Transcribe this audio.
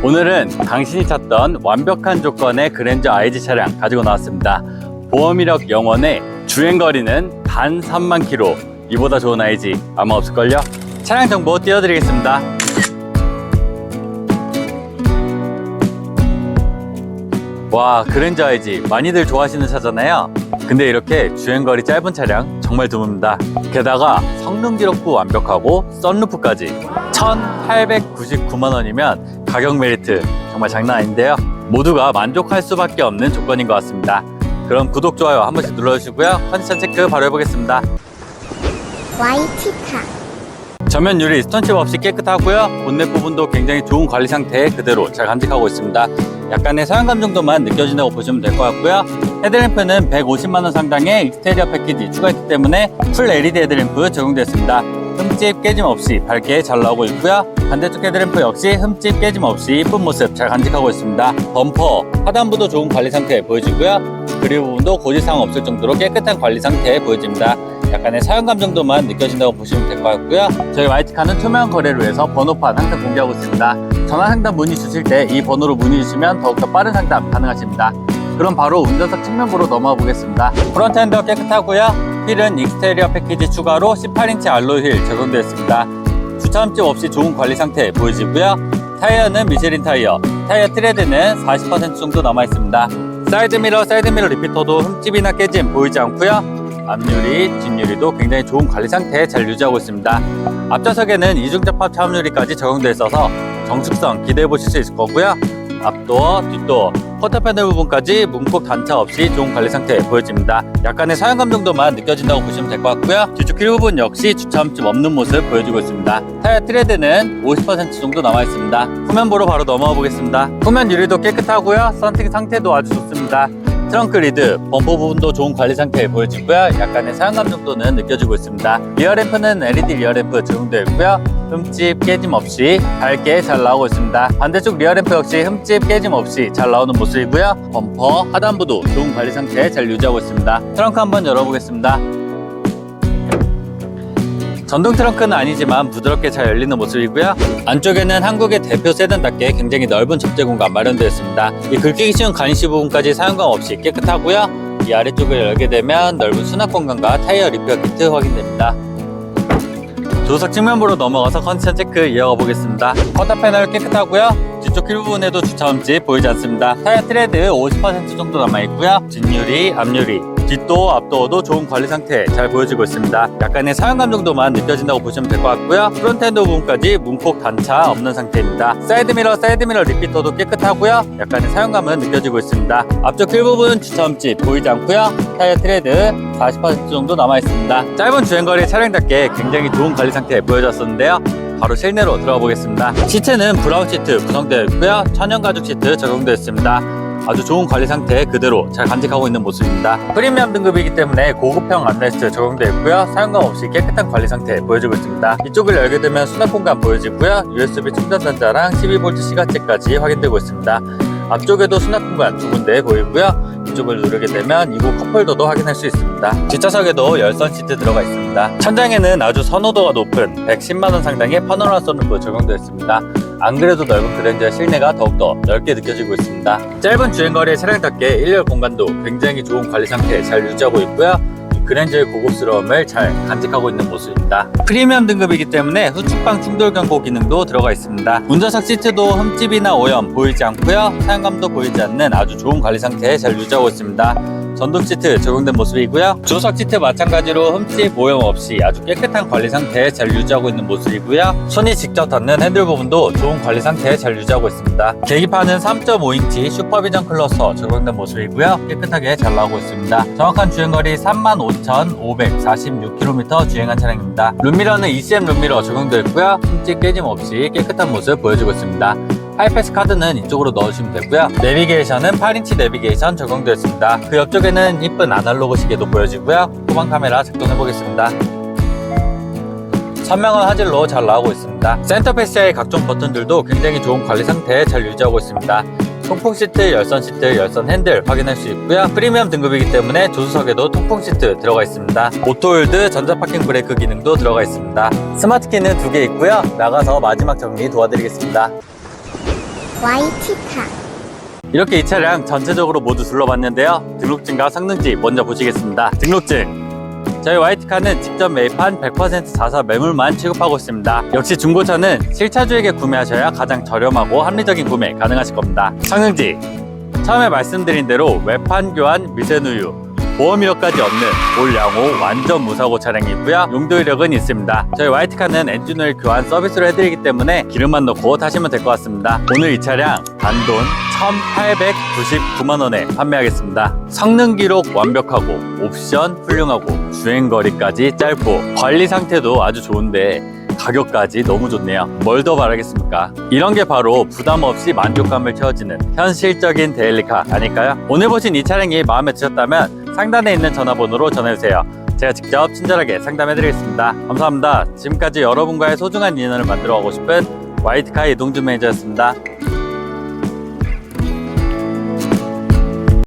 오늘은 당신이 찾던 완벽한 조건의 그랜저 IG 차량 가지고 나왔습니다. 보험 이력 영원에 주행 거리는 단 3만 킬로. 이보다 좋은 IG 아마 없을걸요? 차량 정보 띄워드리겠습니다. 와 그랜저 IG 많이들 좋아하시는 차잖아요 근데 이렇게 주행거리 짧은 차량 정말 드뭅니다 게다가 성능 기록도 완벽하고 썬루프까지 1899만 원이면 가격 메리트 정말 장난 아닌데요 모두가 만족할 수밖에 없는 조건인 것 같습니다 그럼 구독 좋아요 한 번씩 눌러주시고요 컨디션 체크 바로 해보겠습니다 YT카 전면 유리 스톤칩 없이 깨끗하고요. 본넷 부분도 굉장히 좋은 관리 상태에 그대로 잘 간직하고 있습니다. 약간의 사용감 정도만 느껴진다고 보시면 될 것 같고요. 헤드램프는 150만 원 상당의 익스테리어 패키지 추가했기 때문에 풀 LED 헤드램프 적용됐습니다. 흠집 깨짐 없이 밝게 잘 나오고 있고요. 반대쪽 헤드램프 역시 흠집 깨짐 없이 이쁜 모습 잘 간직하고 있습니다. 범퍼, 하단부도 좋은 관리 상태에 보여지고요. 그리고 부분도 고지사항 없을 정도로 깨끗한 관리 상태에 보여집니다. 약간의 사용감 정도만 느껴진다고 보시면 될 것 같고요. 저희 YT카는 투명 거래로 해서 번호판 항상 공개하고 있습니다. 전화 상담 문의 주실 때 이 번호로 문의 주시면 더욱더 빠른 상담 가능하십니다. 그럼 바로 운전석 측면부로 넘어가 보겠습니다. 프론트 핸드 깨끗하고요. 휠은 익스테리어 패키지 추가로 18인치 알로이 휠 적용되어 있습니다. 주차함집 없이 좋은 관리 상태 보여지고요. 타이어는 미쉐린 타이어, 타이어 트레드는 40% 정도 남아 있습니다. 사이드미러, 사이드미러 리피터도 흠집이나 깨짐 보이지 않고요. 앞유리, 뒷유리도 굉장히 좋은 관리 상태에 잘 유지하고 있습니다. 앞좌석에는 이중접합 차음유리까지 적용되어 있어서 정숙성 기대해 보실 수 있을 거고요. 앞도어, 뒷도어, 커터 패널 부분까지 문콕 단차 없이 좋은 관리 상태 보여집니다. 약간의 사용감 정도만 느껴진다고 보시면 될 것 같고요. 뒤쪽 휠 부분 역시 주차함집 없는 모습 보여주고 있습니다. 타이어 트레드는 50% 정도 남아 있습니다. 후면부로 바로 넘어가 보겠습니다. 후면 유리도 깨끗하고요. 썬팅 상태도 아주 좋습니다. 트렁크 리드, 범퍼 부분도 좋은 관리 상태에 보여지고요. 약간의 사용감 정도는 느껴지고 있습니다. 리어 램프는 LED 리어 램프 적용되어 있고요. 흠집 깨짐 없이 밝게 잘 나오고 있습니다. 반대쪽 리어 램프 역시 흠집 깨짐 없이 잘 나오는 모습이고요. 범퍼 하단부도 좋은 관리 상태에 잘 유지하고 있습니다. 트렁크 한번 열어보겠습니다. 전동 트렁크는 아니지만 부드럽게 잘 열리는 모습이고요. 안쪽에는 한국의 대표 세단답게 굉장히 넓은 접재 공간 마련되어 있습니다. 이 긁히기 쉬운 가니쉬 부분까지 사용감 없이 깨끗하고요. 이 아래쪽을 열게 되면 넓은 수납 공간과 타이어 리페어 키트 확인됩니다. 조수석 측면부로 넘어가서 컨디션 체크 이어가 보겠습니다. 커터 패널 깨끗하고요. 뒤쪽 휠 부분에도 주차함집 보이지 않습니다. 타이어 트레드 50% 정도 남아있고요. 뒷유리, 앞유리, 뒷도어, 앞도어도 좋은 관리 상태 잘 보여지고 있습니다. 약간의 사용감 정도만 느껴진다고 보시면 될 것 같고요. 프론트엔드 부분까지 문콕 단차 없는 상태입니다. 사이드미러, 사이드미러 리피터도 깨끗하고요. 약간의 사용감은 느껴지고 있습니다. 앞쪽 휠 부분 주차함집 보이지 않고요. 타이어 트레드 40% 정도 남아 있습니다. 짧은 주행거리 차량답게 굉장히 좋은 관리 상태 보여졌었는데요. 바로 실내로 들어가 보겠습니다. 시트는 브라운 시트 구성되어 있고요. 천연 가죽 시트 적용되어 있습니다. 아주 좋은 관리 상태 그대로 잘 간직하고 있는 모습입니다. 프리미엄 등급이기 때문에 고급형 암레스트 적용되어 있고요. 사용감 없이 깨끗한 관리 상태 보여지고 있습니다. 이쪽을 열게 되면 수납 공간 보여지고요. USB 충전 단자랑 12V 시가제까지 확인되고 있습니다. 앞쪽에도 수납 공간 두 군데 보이고요. 이쪽을 누르게 되면 이곳 컵홀더도 확인할 수 있습니다. 뒷좌석에도 열선 시트 들어가 있습니다. 천장에는 아주 선호도가 높은 110만원 상당의 파노라마 선루프 적용되어 있습니다. 안 그래도 넓은 그랜저의 실내가 더욱더 넓게 느껴지고 있습니다. 짧은 주행거리의 차량답게 1열 공간도 굉장히 좋은 관리 상태 잘 유지하고 있고요. 이 그랜저의 고급스러움을 잘 간직하고 있는 모습입니다. 프리미엄 등급이기 때문에 후측방 충돌 경고 기능도 들어가 있습니다. 운전석 시트도 흠집이나 오염 보이지 않고요. 사용감도 보이지 않는 아주 좋은 관리 상태 잘 유지하고 있습니다. 전동 시트 적용된 모습이고요. 조석 시트 마찬가지로 흠집 오염 없이 아주 깨끗한 관리 상태 잘 유지하고 있는 모습이고요. 손이 직접 닿는 핸들 부분도 좋은 관리 상태 잘 유지하고 있습니다. 계기판은 3.5인치 슈퍼비전 클러스터 적용된 모습이고요. 깨끗하게 잘 나오고 있습니다. 정확한 주행거리 35,546km 주행한 차량입니다. 룸미러는 ECM 룸미러 적용되어 있고요. 흠집 깨짐 없이 깨끗한 모습 보여주고 있습니다. 하이패스 카드는 이쪽으로 넣으시면 되고요. 내비게이션은 8인치 내비게이션 적용되어 있습니다. 그 옆쪽에는 이쁜 아날로그 시계도 보여지고요. 후방 카메라 작동해 보겠습니다. 선명한 화질로 잘 나오고 있습니다. 센터페시아의 각종 버튼들도 굉장히 좋은 관리 상태에 잘 유지하고 있습니다. 통풍 시트, 열선 시트, 열선 핸들 확인할 수 있고요. 프리미엄 등급이기 때문에 조수석에도 통풍 시트 들어가 있습니다. 오토홀드, 전자 파킹 브레이크 기능도 들어가 있습니다. 스마트 키는 두 개 있고요. 나가서 마지막 정리 도와드리겠습니다. YT카 이렇게 이 차량 전체적으로 모두 둘러봤는데요. 등록증과 성능지 먼저 보시겠습니다. 등록증. 저희 YT카는 직접 매입한 100% 자사 매물만 취급하고 있습니다. 역시 중고차는 실차주에게 구매하셔야 가장 저렴하고 합리적인 구매 가능하실 겁니다. 성능지. 처음에 말씀드린 대로 외판 교환 미세누유, 보험 이력까지 없는 올 양호 완전 무사고 차량이고요. 용도 이력은 있습니다. 저희 YT카는 엔진오일 교환 서비스로 해드리기 때문에 기름만 넣고 타시면 될 것 같습니다. 오늘 이 차량 단돈 1,899만 원에 판매하겠습니다. 성능 기록 완벽하고 옵션 훌륭하고 주행 거리까지 짧고 관리 상태도 아주 좋은데 가격까지 너무 좋네요. 뭘 더 바라겠습니까? 이런 게 바로 부담 없이 만족감을 채워지는 현실적인 데일리카 아닐까요? 오늘 보신 이 차량이 마음에 드셨다면 상단에 있는 전화번호로 전화주세요. 제가 직접 친절하게 상담해드리겠습니다. 감사합니다. 지금까지 여러분과의 소중한 인연을 만들어 가고 싶은 화이트카 이동준 매니저였습니다.